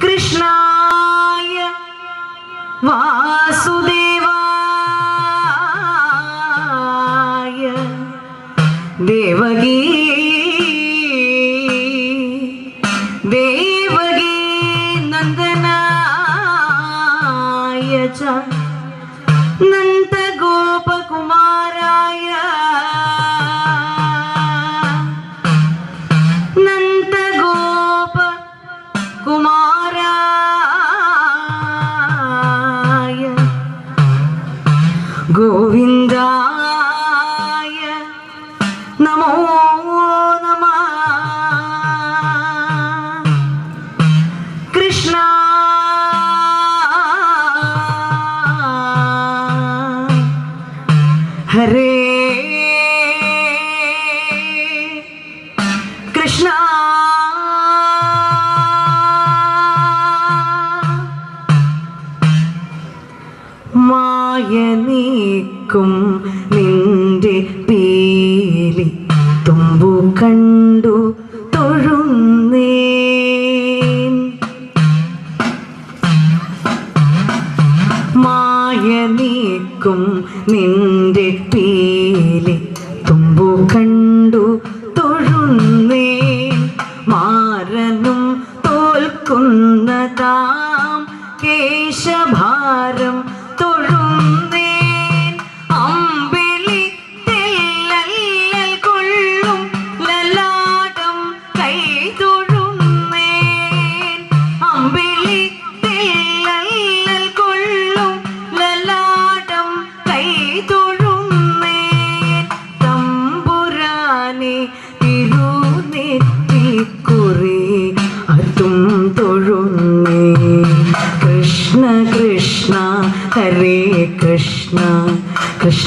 കൃഷ്ണായ വാസുദേവായ ദേവകീ ദേവകീ നന്ദനായ ച നന്ദഗോപകുമാരായ ഗോവിന്ദായ നമോ നമ കൃഷ്ണ ഹരേ നിന്റെ പീലി തുമ്പു കണ്ടു തൊഴുന്നേ മായ നീക്കും നിന്റെ പീലി തുമ്പു കണ്ടു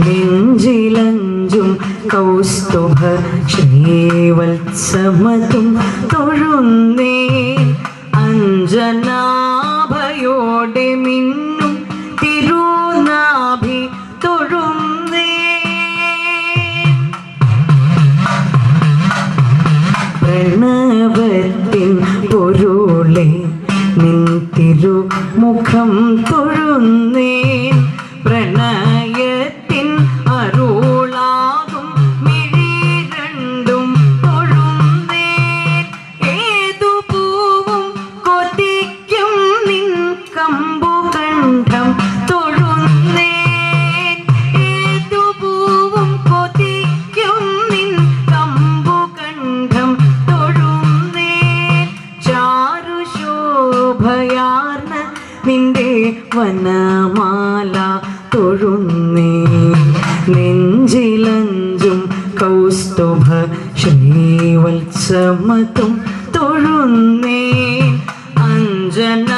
നെഞ്ചിലഞ്ചും കൗസ്തുഭ ശ്രീവത്സമതും തൊഴുന്നേ അഞ്ജനാഭയോടെ മിന്നും തിരുനാഭി പ്രണവത്തിൻ പൊരുളെ നിൻ തിരുമുഖം തൊഴുന്നേ തൊഴുന്നേ നെഞ്ചിലഞ്ചും കൗസ്തുഭ ശ്രീവത്സമതും തൊഴുന്നേ. അഞ്ജനാഭയോടെ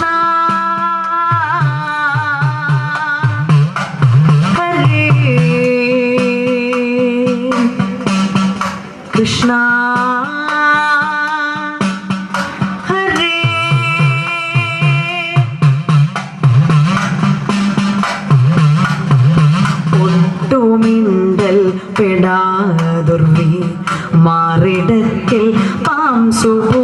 മാറിടക്കൽ പാം സുബൂ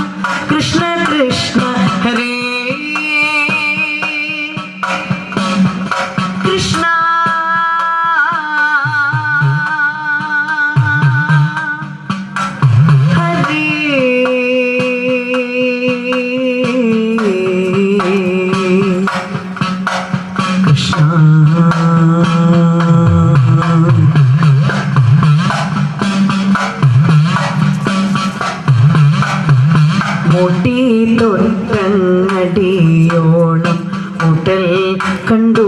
കണ്ടു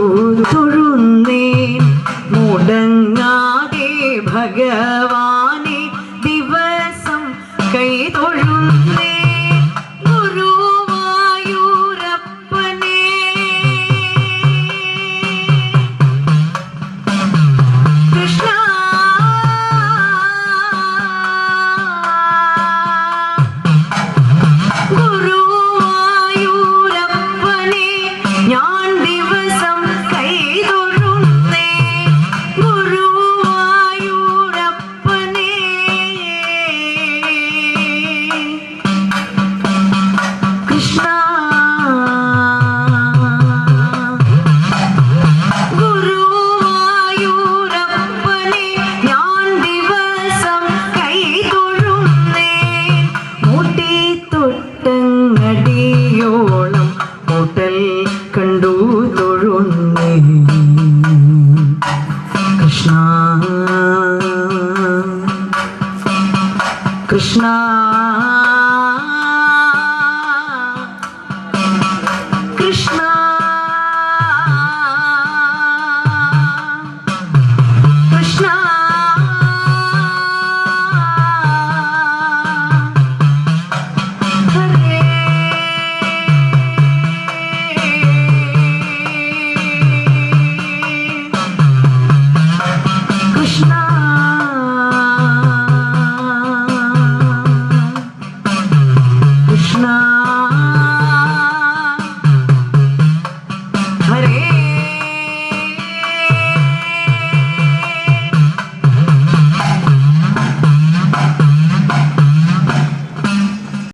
Krishna.